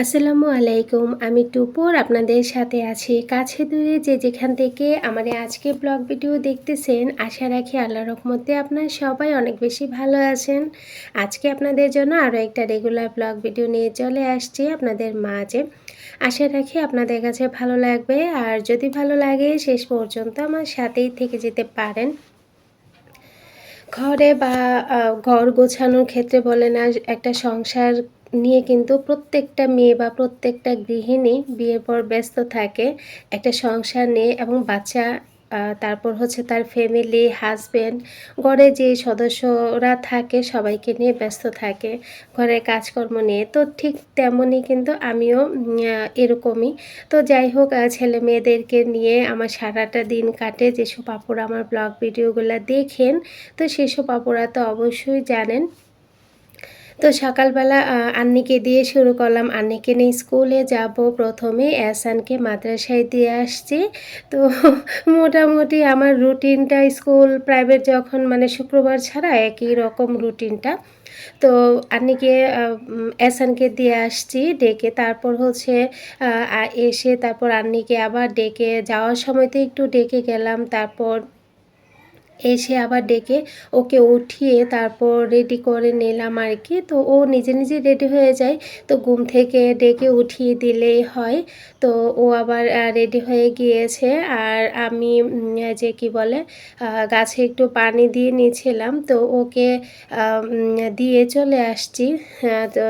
আসসালামু আলাইকুম, আমি টুপুর আপনাদের সাথে আছি। কাছে দূরে যে যেখান থেকে আমার আজকে ব্লগ ভিডিও দেখতেছেন, আশা রাখি আল্লাহ রহমতে আপনার সবাই অনেক বেশি ভালো আছেন। আজকে আপনাদের জন্য আরও একটা রেগুলার ব্লগ ভিডিও নিয়ে চলে আসছি আপনাদের মাঝে। আশা রাখি আপনাদের কাছে ভালো লাগবে, আর যদি ভালো লাগে শেষ পর্যন্ত আমার সাথেই থেকে যেতে পারেন। ঘরে বা ঘর গোছানোর ক্ষেত্রে বলেন আর একটা সংসার নিয়ে কিন্তু প্রত্যেকটা মেয়ে বা প্রত্যেকটা গৃহিণী বিয়ের পর ব্যস্ত থাকে, একটা সংসার নিয়ে এবং বাচ্চা তারপর হচ্ছে তার ফ্যামিলি হাজবেন্ড ঘরে যে সদস্যরা থাকে সবাইকে নিয়ে ব্যস্ত থাকে ঘরের কাজকর্ম নিয়ে তো ঠিক তেমনই কিন্তু আমিও এরকমই। তো যাই হোক ছেলে মেয়েদেরকে নিয়ে আমার সারাটা দিন কাটে। যেসব আপুরা আমার ব্লগ ভিডিওগুলো দেখেন, তো সেসব আপুরা তো অবশ্যই জানেন। তো সকালবেলা আন্নিকে দিয়ে শুরু করলাম। আন্নিকে নিয়ে স্কুলে যাব। প্রথমে এসানকে মাদ্রাসায় দিয়ে আসছি। তো মোটামুটি আমার রুটিনটা স্কুল প্রাইভেট যখন মানে শুক্রবার ছাড়া একই রকম রুটিনটা। তো আন্নিকে এসানকে দিয়ে আসছি ডেকে। তারপর হচ্ছে এসে তারপর আন্নিকে আবার ডেকে। যাওয়ার সময় তো একটু ডেকে গেলাম। তারপর এসে আবার ডেকে ওকে উঠিয়ে তারপর রেডি করে নিলাম আর কি। তো ও নিজে নিজে রেডি হয়ে যায়। তো ঘুম থেকে ডেকে উঠিয়ে দিলেই হয়। তো ও আবার রেডি হয়ে গিয়েছে। আর আমি যে কি বলে গাছে একটু পানি দিয়ে নিয়েছিলাম। তো ওকে দিয়ে চলে আসছি। হ্যাঁ, তো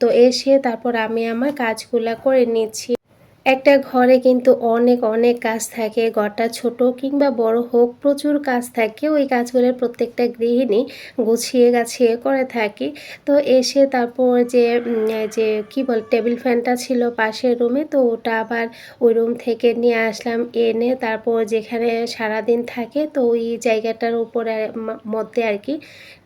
তো এসে তারপর আমি আমার কাজগুলো করে নিচ্ছি। একটা ঘরে কিন্তু অনেক অনেক কাজ থাকে, ঘরটা ছোট কিংবা বড় হোক, প্রচুর কাজ থাকে। ওই কাজগুলোর প্রত্যেকটা গৃহিণী গুছিয়ে গাছিয়ে করে থাকি। তো এসে তারপর যে যে, কি বল, টেবিল ফ্যানটা ছিল পাশের রুমে, তো ওটা আবার ওই রুম থেকে নিয়ে আসলাম। এনে তারপর যেখানে সারাদিন থাকে, তো ওই জায়গাটার উপরে মধ্যে আর কি,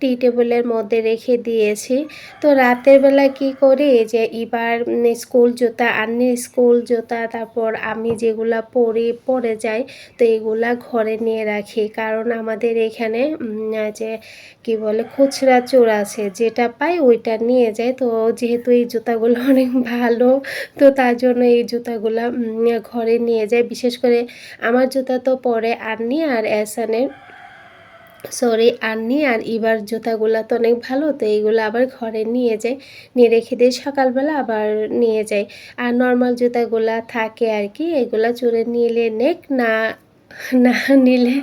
টি টেবিলের মধ্যে রেখে দিয়েছি। তো রাতের বেলা কি করি, যে, এবার স্কুল জুতা, আন্নির স্কুল জুতা তারপর আমি যেগুলা পরে পরে যাই, তো এগুলা ঘরে নিয়ে রাখি। কারণ আমাদের এখানে যে কি বলে, খুচরা চোর আছে, যেটা পাই ওইটা নিয়ে যায়। তো যেহেতু এই জুতাগুলো অনেক ভালো, তো তার জন্য এই জুতাগুলা ঘরে নিয়ে যায়। বিশেষ করে আমার জুতা তো পরে আন্নি আর এসানের সরি আন্নি আর এবার জুতাগুলো তো অনেক ভালো, তো এইগুলো আবার ঘরে নিয়ে যাই। নিয়ে রেখে দিই সকালবেলা আবার নিয়ে যাই। আর নর্মাল জুতাগুলা থাকে আর কি, এগুলো চুরে নিলে নেক, না না নিলে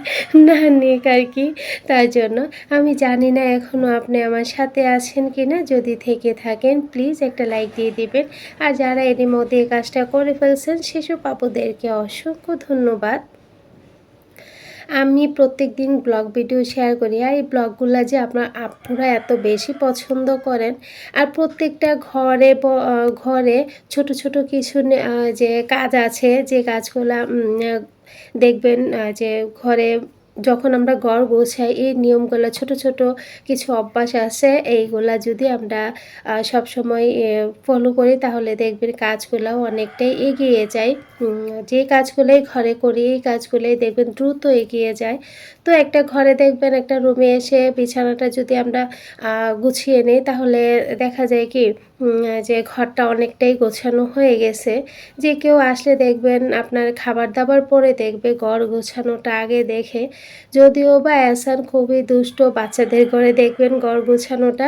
না নিক আর কি, তার জন্য। আমি জানি না এখনও আপনি আমার সাথে আছেন কি না যদি থেকে থাকেন প্লিজ একটা লাইক দিয়ে দিবেন। আর যারা এরই মধ্যে এই কাজটা করে ফেলছেন, সেসব আপুদেরকে অসংখ্য ধন্যবাদ। আমি প্রত্যেক দিন ব্লগ ভিডিও শেয়ার করি আর এই ব্লগগুলো যে আপনার আপনারা এত বেশি পছন্দ করেন আর প্রত্যেকটা ঘরে ঘরে ছোট ছোট কিছু যে কাজ আছে, যে কাজগুলো দেখবেন যে ঘরে যখন আমরা ঘর গোছাই এই নিয়মগুলো ছোট ছোট কিছু অভ্যাস আছে এইগুলা যদি আমরা আহ, সবসময় ফলো করি তাহলে দেখবেন কাজগুলো অনেকটাই এগিয়ে যায়। যে কাজগুলোই ঘরে করি এই কাজগুলোই দেখবেন দ্রুত এগিয়ে যায়। তো একটা ঘরে দেখবেন একটা রুমে এসে বিছানাটা যদি আমরা গুছিয়ে নিই তাহলে দেখা যায় কি যে ঘরটা অনেকটাই গোছানো হয়ে গেছে। যে কেউ আসলে দেখবেন আপনার খাবার দাবার পরে দেখবে ঘর গোছানোটা আগে দেখে। যদিও বা অ্যাসান খুবই দুষ্ট, বাচ্চাদের ঘরে দেখবেন ঘর গোছানোটা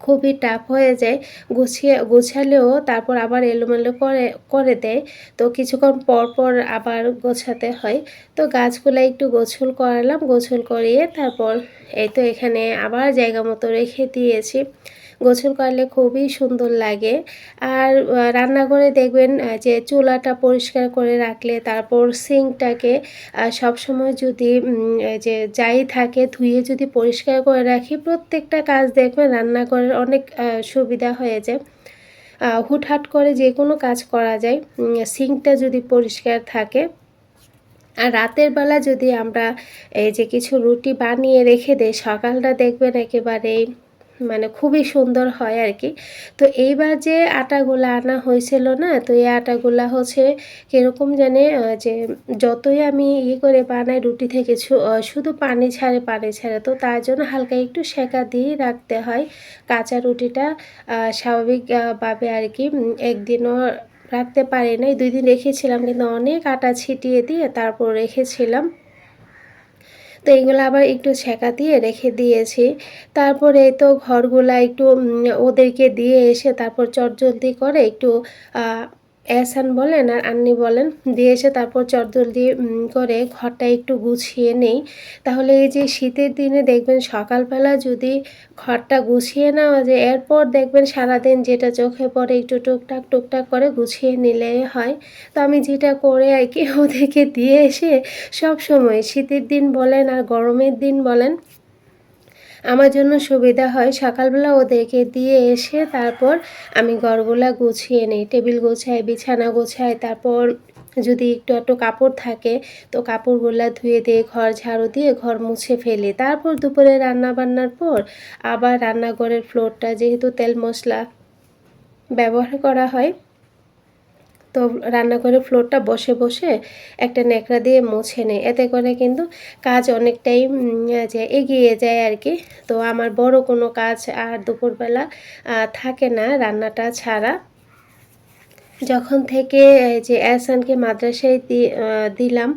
খুবই টাফ হয়ে যায়। গুছিয়ে, গোছালেও তারপর আবার এলোমেলো করে করে দেয়। তো কিছুক্ষণ পর পর আবার গোছাতে হয়। তো গাছগুলো একটু গোছল করালাম, গোছল করিয়ে তারপর এই তো এখানে আবার জায়গা মতো রেখে দিয়েছি। গোছল করলে খুবই সুন্দর লাগে। আর রান্নাঘরে দেখবেন যে চুলাটা পরিষ্কার করে রাখলে তারপর সিঙ্কটাকে সবসময় যদি যে যাই থাকে ধুয়ে যদি পরিষ্কার করে রাখি, প্রত্যেকটা কাজ দেখবেন রান্নাঘরের অনেক সুবিধা হয়ে যায়। হুটহাট করে যে কোনো কাজ করা যায় সিঙ্কটা যদি পরিষ্কার থাকে। আর রাতের বেলা যদি আমরা, এই যে কিছু রুটি বানিয়ে রেখে দেই, সকালটা দেখবেন একেবারেই মানে খুবই সুন্দর হয় আর কি। তো এইবার যে আটাগুলা আনা হয়েছিল না, তো এই আটাগুলা হচ্ছে কীরকম জানে যে যতই আমি ইয়ে করে বানাই রুটি থেকে শুধু পানি ছাড়ে পানি ছাড়ে, তো তার জন্য হালকা একটু সেকা দিয়ে রাখতে হয় কাঁচা রুটিটা স্বাভাবিকভাবে আর কি একদিনও রাখতে পারি নাই। দুই দিন রেখেছিলাম, কিন্তু অনেক আটা ছিটিয়ে দিয়ে তারপর রেখেছিলাম। তো এইগুলো আবার একটু ছেঁকা দিয়ে রেখে দিয়েছি। তারপরে তো ঘরগুলা একটু ওদেরকে দিয়ে এসে তারপর চটজলদি করে একটু এহসান বলেন আর আন্নি বলেন, দিয়ে এসে তারপর চটজলদি করে ঘরটা একটু গুছিয়ে নেই। তাহলে এই যে শীতের দিনে দেখবেন সকালবেলা যদি ঘরটা গুছিয়ে নেওয়া যায়, এরপর দেখবেন সারাদিন যেটা চোখে পড়ে একটু টুকটাক টুকটাক করে গুছিয়ে নিলে হয়। তো আমি যেটা করে আর কি, ওদেরকে দিয়ে এসে সব সময় শীতের দিন বলেন আর গরমের দিন বলেন আমার জন্য সুবিধা হয়। সকালবেলা ওদেরকে দিয়ে এসে তারপর আমি ঘরগুলা গুছিয়ে নিই। টেবিল গোছাই, বিছানা গোছাই, তারপর যদি একটু একটু কাপড় থাকে তো কাপড়গুলা ধুয়ে দিয়ে ঘর ঝাড়ু দিয়ে ঘর মুছে ফেলি। তারপর দুপুরে রান্না বান্নার পর আবার রান্নাঘরের ফ্লোরটা যেহেতু তেল মশলা ব্যবহার করা হয় তো রান্নাঘরের ফ্লোরটা বসে বসে একটা ন্যাকড়া দিয়ে মুছে নেয়। এতে করে কিন্তু কাজ অনেকটাই যে এগিয়ে যায় আর কি। তো আমার বড় কোনো কাজ আর দুপুরবেলা থাকে না রান্নাটা ছাড়া। যখন থেকে যে অ্যাসানকে মাদ্রাসায় দিলাম,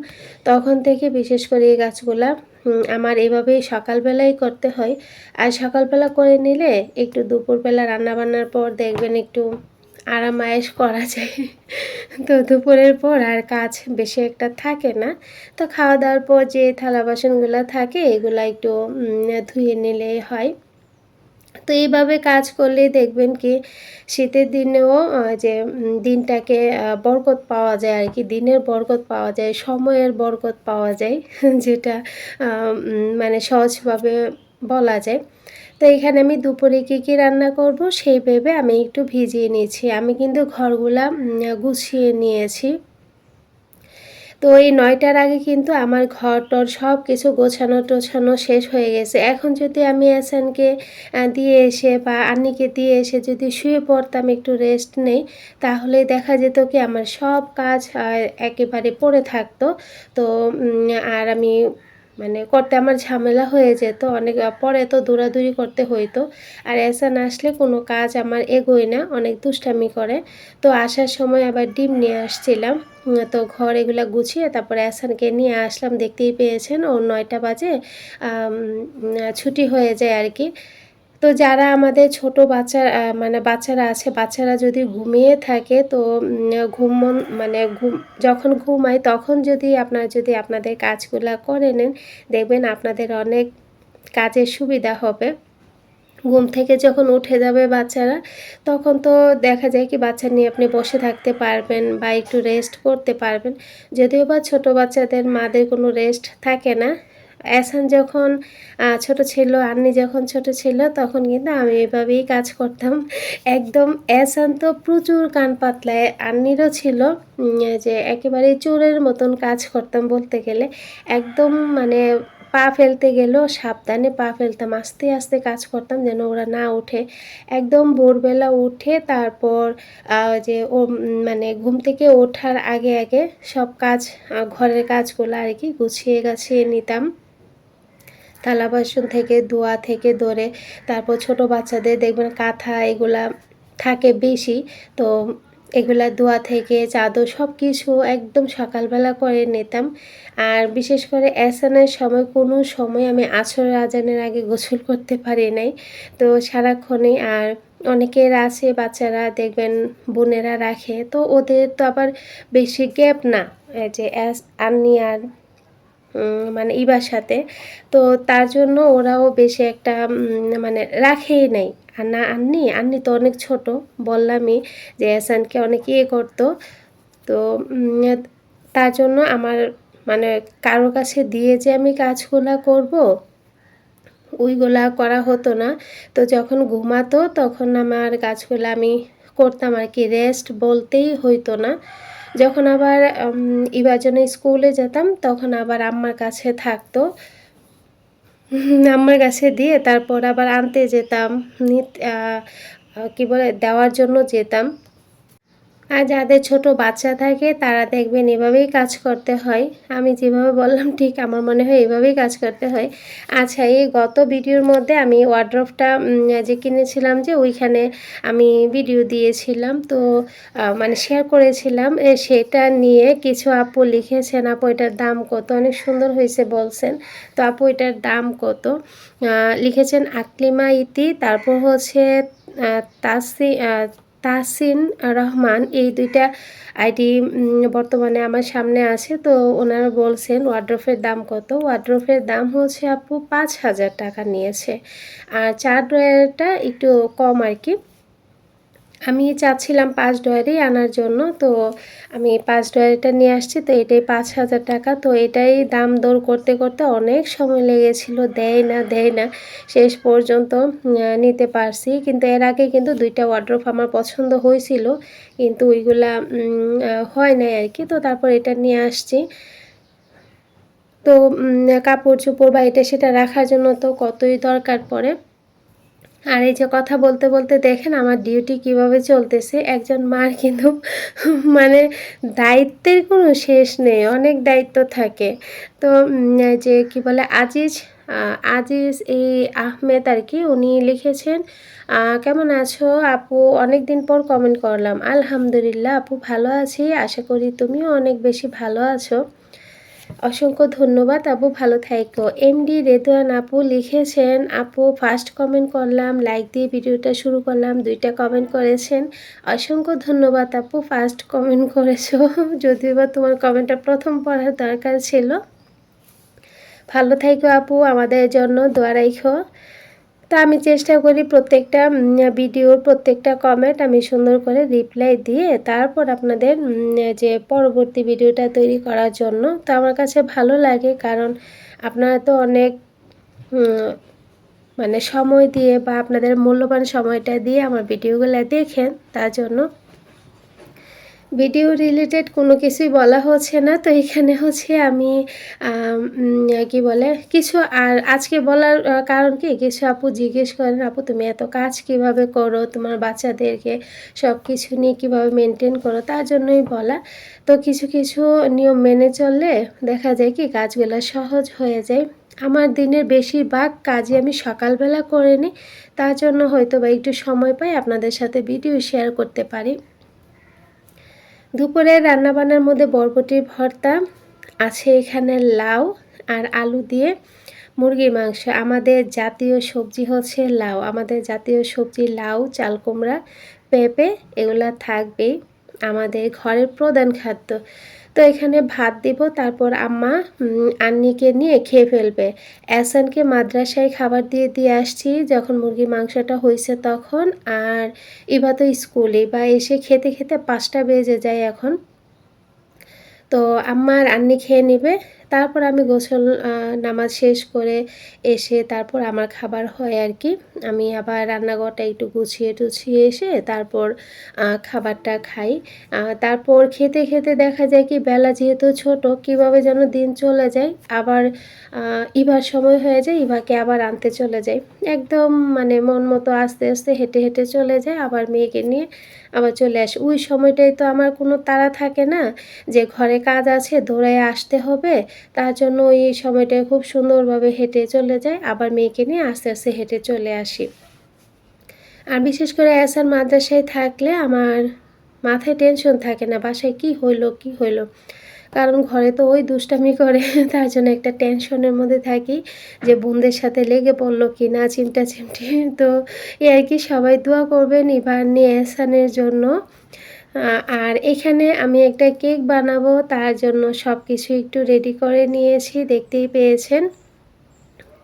তখন থেকে বিশেষ করে এই গাছগুলা আমার এভাবেই সকালবেলাই করতে হয়। আর সকালবেলা করে নিলে একটু দুপুরবেলা রান্না বান্নার পর দেখবেন একটু আরাম আয়েশ করা যায়। তো দুপুরের পর আর কাজ বেশি একটা থাকে না। তো খাওয়া দাওয়ার পর যে থালা বাসনগুলো থাকে, এগুলো একটু ধুয়ে নিলেই হয়। তো এইভাবে কাজ করলে দেখবেন কি, শীতের দিনেও যে দিনটাকে বরকত পাওয়া যায় আর কি, দিনের বরকত পাওয়া যায়, সময়ের বরকত পাওয়া যায়, যেটা মানে সহজভাবে বলা যায়। তো এখানে আমি দুপুরে কী কী রান্না করব সেই ভেবে আমি একটু ভিজিয়ে নিয়েছি। আমি কিন্তু ঘরগুলা গুছিয়ে নিয়েছি। তো এই নয়টার আগে কিন্তু আমার ঘর টর সব কিছু গোছানো টোছানো শেষ হয়ে গেছে। এখন যদি আমি আসানকে আহ, দিয়ে এসে বা আন্নিকে দিয়ে এসে যদি শুয়ে পড়তাম একটু রেস্ট নেই তাহলে দেখা যেত কি আমার সব কাজ একেবারে পড়ে থাকতো। তো আর আমি মানে করতে আমার ঝামেলা হয়ে যেত, অনেক পরে তো দৌড়াদৌড়ি করতে হইতো। আর এসান আসলে কোনো কাজ আমার এগোয় না, অনেক দুষ্টামি করে। তো আসার সময় আবার ডিম নিয়ে আসছিলাম। তো ঘর এগুলো গুছিয়ে তারপরে এসানকে নিয়ে আসলাম, দেখতেই পেয়েছেন ও নয়টা বাজে ছুটি হয়ে যায় আর কি। তো যারা আমাদের ছোট বাচ্চা মানে বাচ্চারা আছে, বাচ্চারা যদি ঘুমিয়ে থাকে, তো ঘুম মানে ঘুম, যখন ঘুমায়, তখন যদি আপনারা, যদি আপনাদের কাজগুলো করে নেন, দেখবেন আপনাদের অনেক কাজের সুবিধা হবে। ঘুম থেকে যখন উঠে যাবে বাচ্চারা, তখন তো দেখা যায় কি বাচ্চা নিয়ে আপনি বসে থাকতে পারবেন বা একটু রেস্ট করতে পারবেন। যদিও বা ছোটো বাচ্চাদের, মাদের কোনো রেস্ট থাকে না। এসান যখন ছোট ছিল, আন্নি যখন ছোট ছিল, তখন কিন্তু আমি এভাবেই কাজ করতাম। একদম এসান তো প্রচুর কান পাতলায়, আন্নিরও ছিল যে একেবারে চোরের মতন কাজ করতাম বলতে গেলে। একদম মানে পা ফেলতে গেলেও সাবধানে পা ফেলতাম, আস্তে আস্তে কাজ করতাম যেন ওরা না ওঠে। একদম ভোরবেলা উঠে তারপর যে ও মানে ঘুম থেকে ওঠার আগে আগে সব কাজ ঘরের কাজগুলো আর কি গুছিয়ে গাছিয়ে নিতাম। থালা বাসন থেকে, ধোয়া থেকে ধরে তারপর ছোট বাচ্চাদের দেখবেন কাঁথা এগুলা থাকে বেশি। তো এগুলা ধোয়া থেকে, চাদর সব কিছু একদম সকালবেলা করে নিতাম। আর বিশেষ করে এসানের সময় কোনো সময় আমি আছরের আজানের আগে গোসল করতে পারি নাই। তো সারাক্ষণই আর অনেকের আছে বাচ্চারা দেখবেন বোনেরা রাখে। তো ওদের তো আবার বেশি গ্যাপ না। যে অ্যাস আর মানে ইবার সাথে তো তার জন্য ওরাও বেশি একটা মানে রাখেই নাই। আর না, আন্নি আন্নি তো অনেক ছোট, বললামই যে এসানকে অনেক ইয়ে করতো। তো তার জন্য আমার মানে কারও কাছে দিয়ে যে আমি কাজগুলা করব, ওইগুলা করা হতো না। তো যখন ঘুমাতো, তখন আমার কাজগুলো আমি করতাম আর কি। রেস্ট বলতেই হইতো না। যখন আবার ইভাজনে স্কুলে যেতাম, তখন আবার আম্মার কাছে থাকতো। আম্মার কাছে দিয়ে তারপর আবার আনতে যেতাম কী বলে, দেওয়ার জন্য যেতাম। আর যাদের ছোট বাচ্চা থাকে, তারা দেখবেন এভাবেই কাজ করতে হয়। আমি যেভাবে বললাম, ঠিক আমার মনে হয় এভাবেই কাজ করতে হয়। আচ্ছা এই গত ভিডিওর মধ্যে আমি ওয়ার্ড্রফটা যে কিনেছিলাম যে ওইখানে আমি ভিডিও দিয়েছিলাম। তো মানে শেয়ার করেছিলাম। সেটা নিয়ে কিছু আপু লিখেছেন, আপু, এটার দাম কত? অনেক সুন্দর হয়েছে বলছেন। তো, আপু, এটার দাম কত? লিখেছেন, আকলিমা ইতি তারপর হচ্ছে তাসি তাসিন রহমান, এই দুইটা আইডি বর্তমানে আমার সামনে আছে। তো ওনারা বলছেন ওয়ার্ড্রফের দাম কত? ওয়ার্ড্রফের দাম হচ্ছে আপু পাঁচ হাজার টাকা নিয়েছে। আর চার ড্রয়ারটা একটু কম আর কি। আমি চাচ্ছিলাম পাঁচ ডয়ারই আনার জন্য, তো আমি পাঁচ ডয়ারিটা নিয়ে আসছি, তো এটাই পাঁচ হাজার টাকা। তো এটাই দাম দর করতে করতে অনেক সময় লেগেছিল, দেয় না দেয় না, শেষ পর্যন্ত নিতে পারছি। কিন্তু এর আগে কিন্তু দুইটা ওয়ার্ড্রোফ আমার পছন্দ হয়েছিল, কিন্তু ওইগুলা হয় নাই আর কি, তো তারপর এটা নিয়ে আসছি। তো কাপড় চোপড় বা এটা সেটা রাখার জন্য তো কতই দরকার পড়ে। আর এই যে কথা বলতে বলতে দেখেন আমার ডিউটি কীভাবে চলতেছে। একজন মার কিন্তু মানে দায়িত্বের কোনো শেষ নেই, অনেক দায়িত্ব থাকে। তো যে কি বলে, আজিজ আজিজ এই আহমেদ আর কি, উনি লিখেছেন কেমন আছো আপু? অনেক দিন পর কমেন্ট করলাম। আলহামদুলিল্লাহ, আপু ভালো আছি। আশা করি তুমিও অনেক বেশি ভালো আছো। অসংখ্য ধন্যবাদ, আপু ভালো থাকো এমডি রেদোয়ান আপু লিখেছেন, আপু ফার্স্ট কমেন্ট করলাম লাইক দিয়ে ভিডিওটা শুরু করলাম, দুইটা কমেন্ট করেছেন। অসংখ্য ধন্যবাদ আপু ফার্স্ট কমেন্ট করেছ। যদিও বা তোমার কমেন্টটা প্রথম পড়ার দরকার ছিল। ভালো থাকো আপু, আমাদের জন্য দোয়া রাখো তো আমি চেষ্টা করি প্রত্যেকটা ভিডিওর প্রত্যেকটা কমেন্ট আমি সুন্দর করে রিপ্লাই দিয়ে তারপর আপনাদের যে পরবর্তী ভিডিওটা তৈরি করার জন্য। তো আমার কাছে ভালো লাগে কারণ আপনারা তো অনেক মানে সময় দিয়ে বা আপনাদের মূল্যবান সময়টা দিয়ে আমার ভিডিওগুলো দেখেন, তার জন্য ভিডিও রিলেটেড কোনো কিছুই বলা হচ্ছে না। তো এখানে হচ্ছে আমি কি বলে, কিছু আর আজকে বলার কারণ কি? কিছু আপু জিজ্ঞেস করেন, আপু, তুমি এত কাজ কীভাবে করো? তোমার বাচ্চাদেরকে সব কিছু নিয়ে কীভাবে মেনটেন করো? তার জন্যই বলা। তো কিছু কিছু নিয়ম মেনে চললে দেখা যায় কি, কাজগুলো সহজ হয়ে যায়। আমার দিনের বেশিরভাগ কাজই আমি সকালবেলা করে নিই। তার জন্য হয়তো বা একটু সময় পাই, আপনাদের সাথে ভিডিও শেয়ার করতে পারি। দুপুরের রান্নাবান্নার মধ্যে বরবটির ভর্তা, আছে এখানে লাউ আর আলু দিয়ে মুরগির মাংস। আমাদের জাতীয় সবজি হচ্ছে লাউ। আমাদের জাতীয় সবজি লাউ, চাল কুমড়া, পেঁপে, এগুলা থাকবেই আমাদের ঘরের প্রধান খাদ্য। তো এখানে ভাত দিব, তারপর আম্মা আন্নিকে নিয়ে খেয়ে ফেলবে। অ্যাসানকে মাদ্রাসায় খাবার দিয়ে দিয়ে আসছি, যখন মুরগির মাংসটা হয়েছে তখন। আর এবার তো স্কুলে বা এসে খেতে খেতে পাঁচটা বেজে যায় এখন। তো আম্মার আন্নি খেয়ে নেবে। তারপর আমি গোসল নামাজ শেষ করে এসে তারপর আমার খাবার হয় আর কি। আমি আবার রান্নাঘরটা একটু গুছিয়ে টুছিয়ে এসে তারপর খাবারটা খাই। তারপর খেতে খেতে দেখা যায় কি বেলা যেহেতু ছোট, কীভাবে যেন দিন চলে যায়। আবার ইভার সময় হয়ে যায়, ইভাকে আবার আনতে চলে যায় একদম মানে মন মতো আস্তে আস্তে হেঁটে হেঁটে চলে যায়। আবার মেয়েকে নিয়ে আবার চলে আসে। ওই সময়টাই তো আমার কোনো তাড়া থাকে না যে ঘরে কাজ আছে, দৌড়ায় আসতে হবে। তার জন্য ওই সময়টা খুব সুন্দরভাবে হেঁটে চলে যায়। আবার মেয়েকে নিয়ে আস্তে আস্তে হেঁটে চলে আসি। আর বিশেষ করে এসার মাদ্রাসায় থাকলে আমার মাথায় টেনশন থাকে না, বাসায় কি হইল কি হইল। কারণ ঘরে তো ওই দুষ্টামি করে, তার জন্য একটা টেনশনের মধ্যে থাকি যে বোনদের সাথে লেগে পড়ল কি না, চিমটা চিমটি। তো এই আর কি সবাই দোয়া করবেন ইভার নিয়ে এসানের জন্য। আর এখানে আমি একটা কেক বানাবো, তার জন্য সব কিছু একটু রেডি করে নিয়েছি, দেখতেই পেয়েছেন।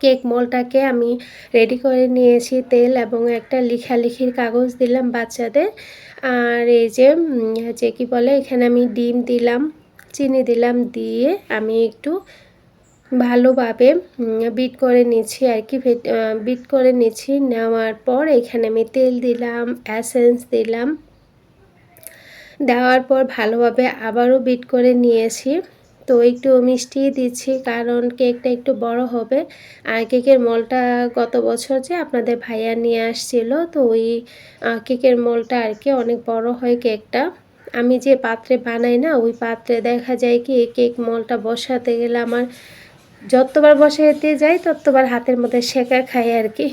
কেক মলটাকে আমি রেডি করে নিয়েছি, তেল এবং একটা লিখালিখির কাগজ দিলাম বাচ্চাদের। আর এই যে যে কি বলে, এখানে আমি ডিম দিলাম, চিনি দিলাম, দিয়ে আমি একটু ভালোভাবে বিট করে নিচ্ছি আর কি বিট করে নিচ্ছি। নেওয়ার পর এখানে আমি তেল দিলাম অ্যাসেন্স দিলাম। দেওয়ার পর ভালোভাবে আবারও বিট করে নিয়েছি। তো একটু মিষ্টি দিচ্ছি কারণ কেকটা একটু বড় হবে। আর কেকের মলটা গত বছর যে আপনাদের ভাইয়া নিয়ে আসছিল, তো ওই কেকের মলটা আর কি অনেক বড় হয় কেকটা। আমি যে পাত্রে বানাই না, ওই পাত্রে দেখা যায় কি কেক মলটা বসাতে গেলে আমার যতবার বসাইতে যাই, ততবার হাতের মধ্যে শেখা খাই আর কি।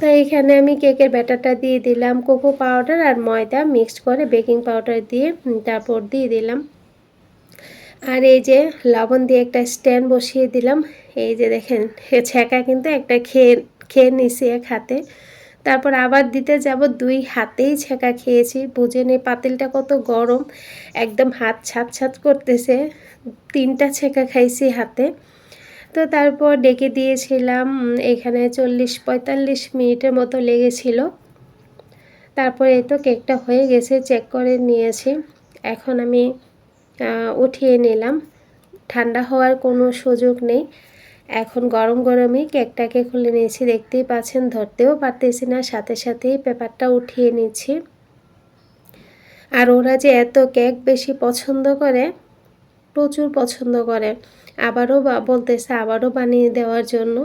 তো এখানে আমি কেকের ব্যাটারটা দিয়ে দিলাম, কোকো পাউডার আর ময়দা মিক্সড করে বেকিং পাউডার দিয়ে তারপর দিয়ে দিলাম। আর এই যে লবণ দিয়ে একটা স্ট্যান্ড বসিয়ে দিলাম। এই যে দেখেন ছেঁকা কিন্তু একটা খেয়ে খেয়ে নিছি এক হাতে। তারপর আবার দিতে যাব দুই হাতেই ছেঁকা খেয়েছি। বুঝে নেই পাতিলটা কত গরম, একদম হাত ছাত ছাত করতেছে। তিনটা ছেঁকা খাইছি হাতে। তো তারপর ডেকে দিয়েছিলাম এখানে চল্লিশ পঁয়তাল্লিশ মিনিটের মতো লেগেছিল। তারপরে তো কেকটা হয়ে গেছে, চেক করে নিয়েছি। এখন আমি উঠিয়ে নিলাম। ঠান্ডা হওয়ার কোনো সুযোগ নেই। এখন গরম গরমই কেকটাকে খুলে নিয়েছি, দেখতেই পাচ্ছেন, ধরতেও পারতেছি না। সাথে সাথেই পেপারটা উঠিয়ে নিচ্ছি। আর ওরা যে এত কেক বেশি পছন্দ করে, প্রচুর পছন্দ করে। আবারও বলতেছে আবারও বানিয়ে দেওয়ার জন্য।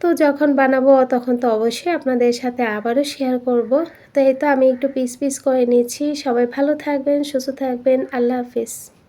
তো যখন বানাবো, তখন তো অবশ্যই আপনাদের সাথে আবারও শেয়ার করব। তো এই তো আমি একটু পিস পিস করে নিচ্ছি। সবাই ভালো থাকবেন, সুস্থ থাকবেন। আল্লাহ হাফিজ।